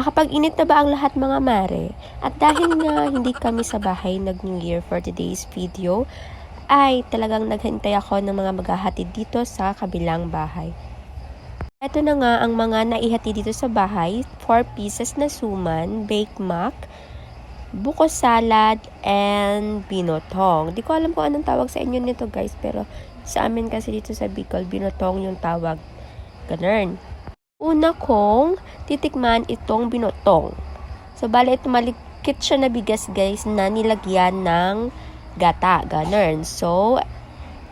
Nakapag-init na ba ang lahat mga mare? At dahil nga hindi kami sa bahay nag-New Year for today's video, ay talagang naghintay ako ng mga maghahatid dito sa kabilang bahay. Ito na nga ang mga naihati dito sa bahay, 4 pieces na suman, baked mac, buko salad, and binotong. Di ko alam kung anong tawag sa inyo nito guys, pero sa amin kasi dito sa Bicol, binotong yung tawag. Ganun. Una kong titikman itong binotong. So, bale ito malikit siya na bigas guys na nilagyan ng gata. Ganun. So,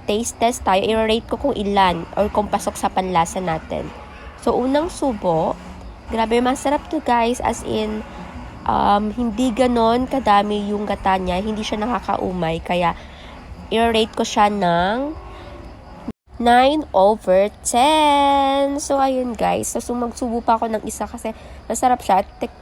taste test tayo. I-rate ko kung ilan or kung pasok sa panlasa natin. So, unang subo. Grabe, masarap to guys. As in, um, hindi ganon kadami yung gata niya. Hindi siya nakakaumay. Kaya, i-rate ko siya ng 9 over 10. So, ayun guys. So, magsubo pa ako ng isa kasi masarap siya. Tek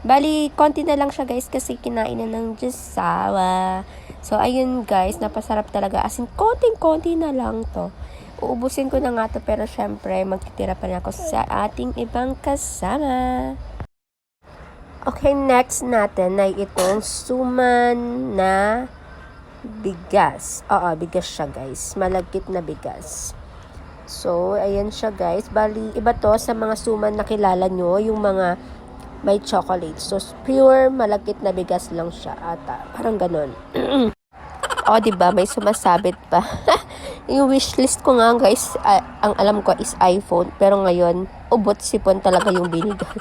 Bali, konti na lang siya guys kasi kinain na ng Diyosawa. So, ayun guys. Napasarap talaga. As in, konting-konti na lang to. Uubusin ko na nga to pero syempre, magtitira pa rin ako sa ating ibang kasama. Okay, next natin ay itong suman na bigas. Oo, bigas siya guys. Malagkit na bigas. So, ayan siya guys. Bali, iba to sa mga suman na kilala nyo, yung mga may chocolate. So, pure malagkit na bigas lang siya ata. Parang ganun. o, oh, diba? May sumasabit pa. yung wishlist ko nga guys, ah, ang alam ko is iPhone. Pero ngayon, ubot sipon talaga yung binigay.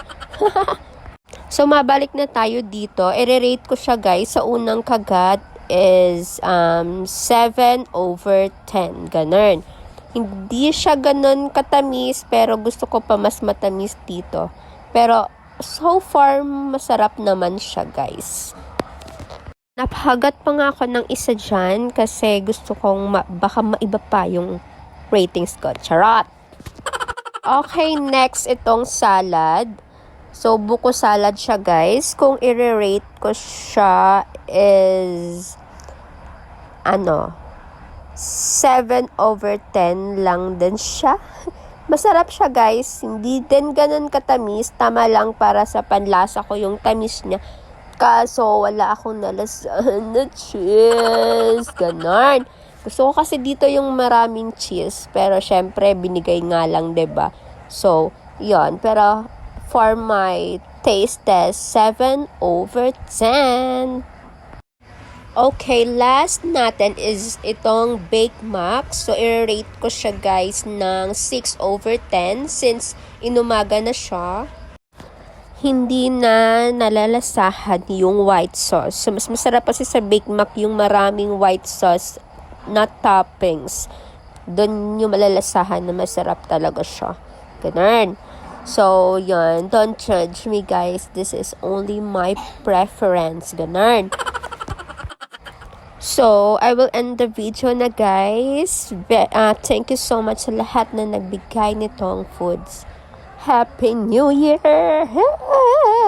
so, mabalik na tayo dito. I-rate ko siya guys sa unang kagat is um, 7 over 10. Ganun. Hindi siya ganun katamis, pero gusto ko pa mas matamis dito. Pero, so far, masarap naman siya, guys. Napahagat pa nga ako ng isa dyan kasi gusto kong ma- baka maiba pa yung ratings ko. Charot! Okay, next itong salad. So, buko salad siya, guys. Kung i-rate ko siya is, ano, 7 over 10 lang din siya. Masarap siya, guys. Hindi din ganun katamis. Tama lang para sa panlasa ko yung tamis niya. Kaso, wala akong nalasahan na cheese. Ganon. Gusto ko kasi dito yung maraming cheese. Pero, syempre, binigay nga lang, ba So, yon Pero, for my taste test, 7 over 10. Okay, last natin is itong Bake Mac. So, i-rate ko siya guys ng 6 over 10 since inumaga na siya. Hindi na nalalasahan yung white sauce. So, mas masarap kasi sa Bake Mac yung maraming white sauce na toppings. Doon yung malalasahan na masarap talaga siya. Ganun. So, yun. Don't judge me, guys. This is only my preference. Ganun. So, I will end the video na, guys. Be- uh, thank you so much sa lahat na nagbigay nitong foods. Happy New Year!